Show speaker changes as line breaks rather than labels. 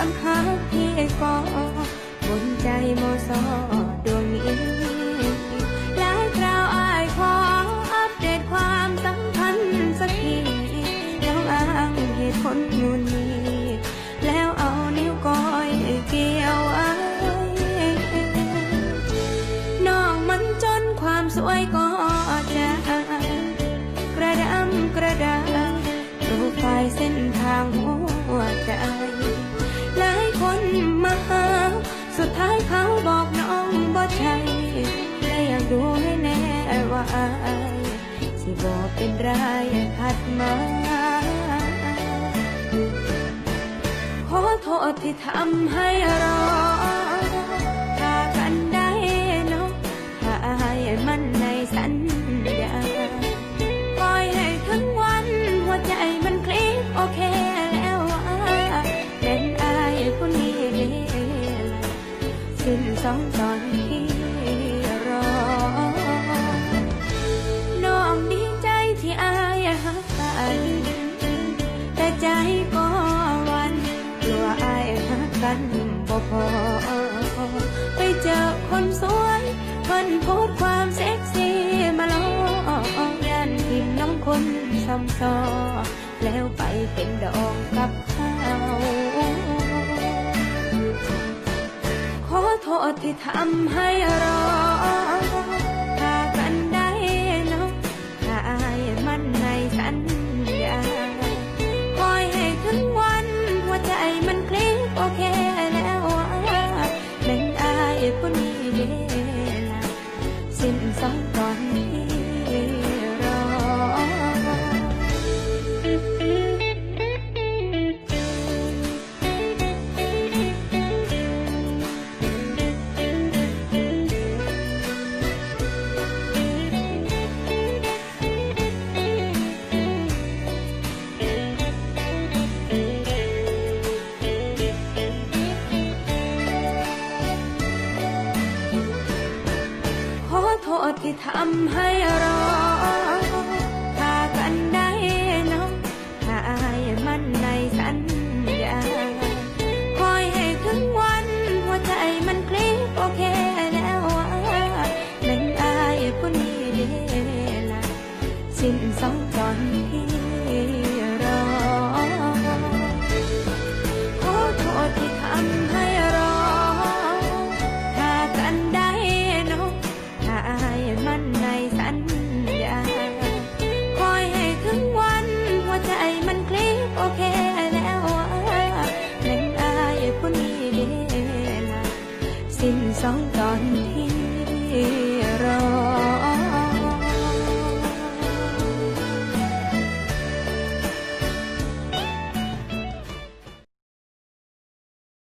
กำหากพี่ก็บนใจโมสอดวงนี้หลายคราวอายขออัปเดตความสัมพันธ์สักทีแล้วอ้างเหตุผลนู่นนี่แล้วเอานิ้วก้อยเกี่ยวอายน้องมันจนความสวยก็จะกระดำกระดาโปรไฟล์เส้นทางหัวใจ อายสิบอกเป็นไรถัดมา ขอโทษที่ทำให้รอ ถ้ากันได้เนาะถ้าอายมันในสัญญาปล่อยให้ถึงวันหัวใจมันคลิกโอเคแล้วว่าเป็นอายคนนี้เลยสิ้นสองตอนที่ันบ่พอ ไปเจอคนสวยคนพูดความเซ็กซี่มาล้อยันทิมน้องคนซ้ำซอแล้วไปเป็นดองกับเขาขอโทษที่ทำให้รอ ที่ทำให้เรา สิ้นสองตอนที่รอ